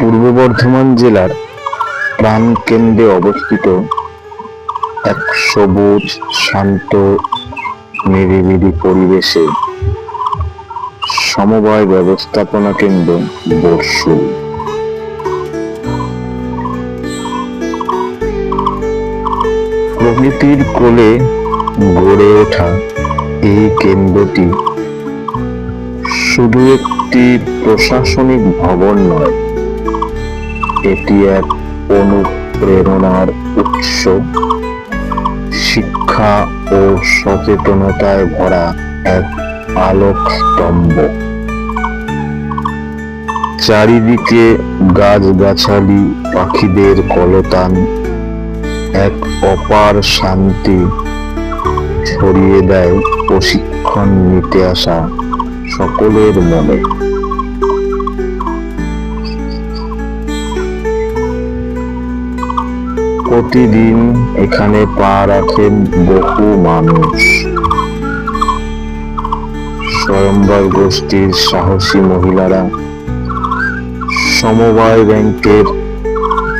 পূর্ব বর্ধমান জেলার প্রাণকেন্দ্রে অবস্থিত এক সবুজ, শান্ত, নিরিবিলি পরিবেশে সমবায় ব্যবস্থাপনা কেন্দ্র বর্ষুল প্রকৃতির কোলে গড়ে ওঠা এই কেন্দ্রটি শুধু একটি প্রশাসনিক ভবন নয় এটি এক অনুপ্রেরণার উৎস। শিক্ষা ও সচেতনতায় ভরা এক আলোক স্তম্ভ। চারিদিকে গাছগাছালি, পাখিদের কলতান, এক অপার শান্তি ছড়িয়ে দেয় প্রশিক্ষণ নিতে আসা সকলের মনে। প্রতিদিন এখানে পা রাখেন বহু মানুষ। স্বয়ম্বর গোষ্ঠীর সাহসী মহিলারা, সমবায় ব্যাংকের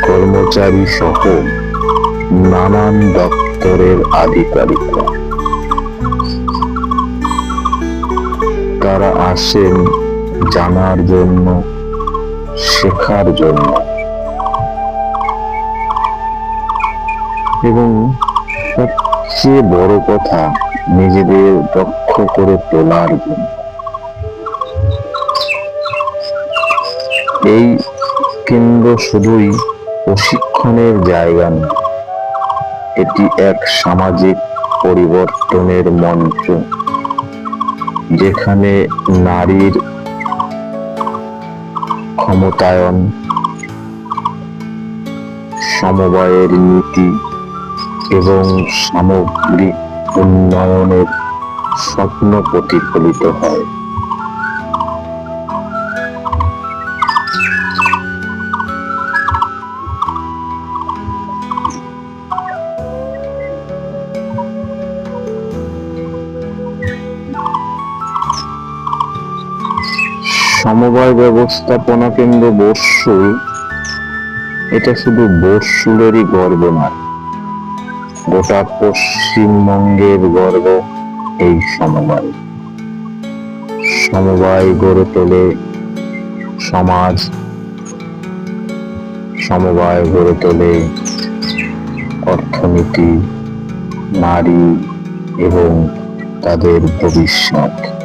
কর্মচারী সহ নানান দপ্তরের আধিকারিকরা। তারা আসেন জানার জন্য, শেখার জন্য। এবং সবচেয়ে বড় কথা, নিজেদের দক্ষ করে তোলার জন্য। এই কেন্দ্র শুধুই প্রশিক্ষণের জায়গা নয়, এটি এক সামাজিক পরিবর্তনের মঞ্চ, যেখানে নারীর ক্ষমতায়ন, সমবায়ের নীতি এবং সামগ্রিক উন্নয়নের স্বপ্ন প্রতিফলিত হয়। সমবায় ব্যবস্থাপনা কেন্দ্র বর্ষুল, এটা শুধু বর্ষুলেরই গর্ব নয়। গোটা পশ্চিমবঙ্গের গর্ব এই সমবায়। সমবায় গড়ে তোলে সমাজ। সমবায় গড়ে তোলে অর্থনীতি, নারী এবং তাদের ভবিষ্যৎ।